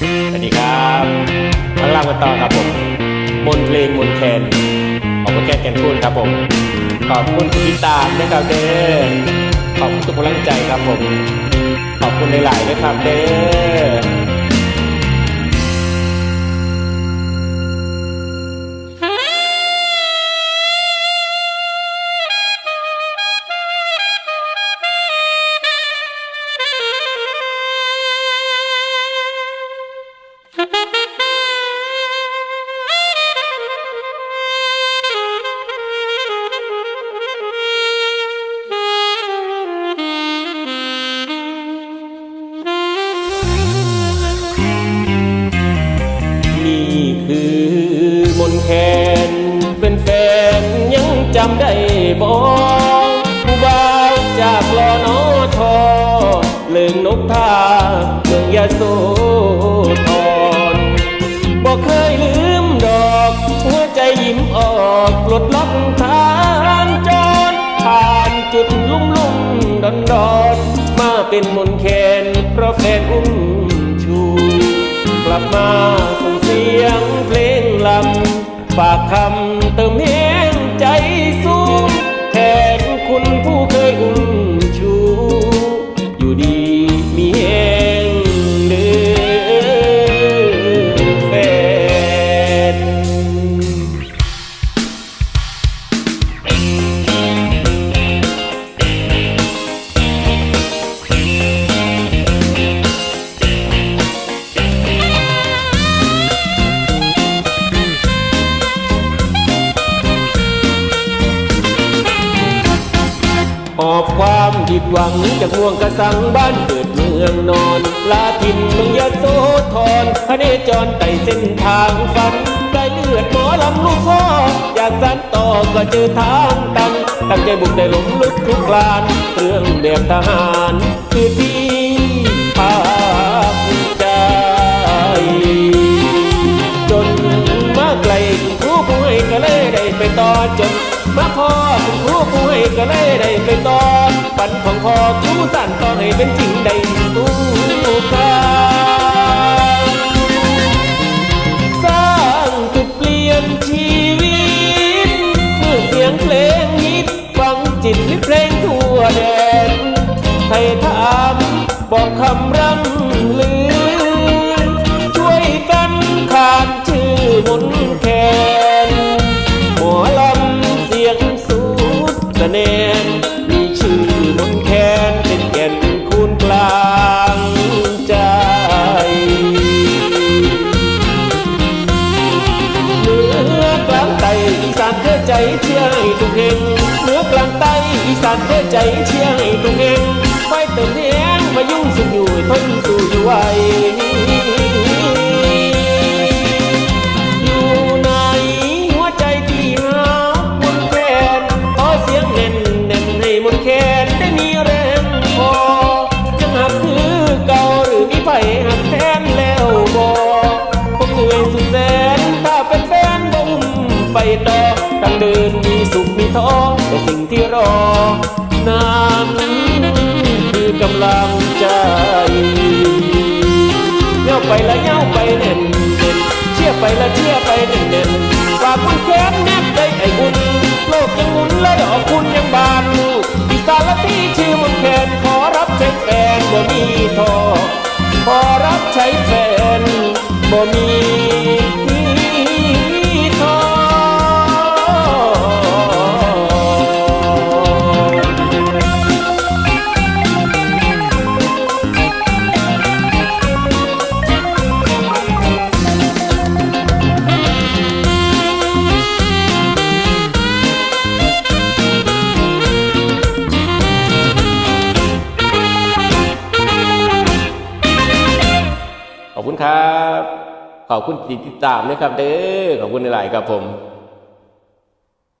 สวัสดีครับข้างล่างกันต่อครับผมมนเพลงมนแคนขอบคุณแก้แกนพูดครับผม ขอบคุณที่ติดตามนะครับเด้อขอบคุณทุกกำลังใจครับผม ขอบคุณหลายๆนะครับเด้อ จำได้บ่ผู้บ่าวจากลอนอทอเลิงนกทาเมืองยาโสธรบ่เคยลืมดอกหัวใจยิ้มออกปลดล็อกทางจรผ่านจุดลุ่มลุ่มดอนดอนมาเป็นมนแคนเพราะแฟนอุ้มชู กลับมาส่งเสียงเพลงลำฝากคำเติมแห้ หอบความผิดหวังจากม่วงกระสังบ้านเกิดเมืองนอน ลาทินเมืองยโสธรพระเนจรไต่เส้นทางฝันได้เลือดหมอลำลูกพ่ออยากสันต่อก็เจอทางตันตั้งใจบุกได้หลงลุกคลุกคลานเรื่องแบบทหารคือที่ภาคใจจนมาไกลคุณครูผู้ให้ก็เลยได้ไปต่อจนมาพอคุณครูผู้ให้ ก็เลยได้ไปต่อฝันของพ่อครูสั่นต่อให้เป็นจริงได้ตู้กันสร้างจุดเปลี่ยนชีวิตเมื่อเสียงเพลงฮิตฟังจิตลิเพลงทั่วแดน สะเนนมีชื่อมนต์แคนเป็นแก่นคูณกลางใจ เหนือกลางใต้อีสานเธอใจเชียร์ให้ทุกแห่งเหนือกลางใต้อีสานเธอใจเชียร์ให้ทุกแห่งไฟเติมแหงมายุ่งสุขอยู่ทนสู่อยู่ไหว ต่อทางเดินมีสุขมีท้อแต่สิ่งที่รอนั้นคือกำลังใจเย้าไปละเย้าไปเน่นเน่นเชื่อไปละเชื่อไปเน่นเน่นฝากคุณแค้นแนบได้ไอ้บุญโลกยังหมุนและดอกคุณยังบานอีสานละที่ชื่อมนแคนขอรับใช้แฟนบ่มีทอขอรับใช้แฟนบ่มี คุณครับ ขอบคุณที่ติดตามนะครับเด้อขอบคุณหลายๆครับผม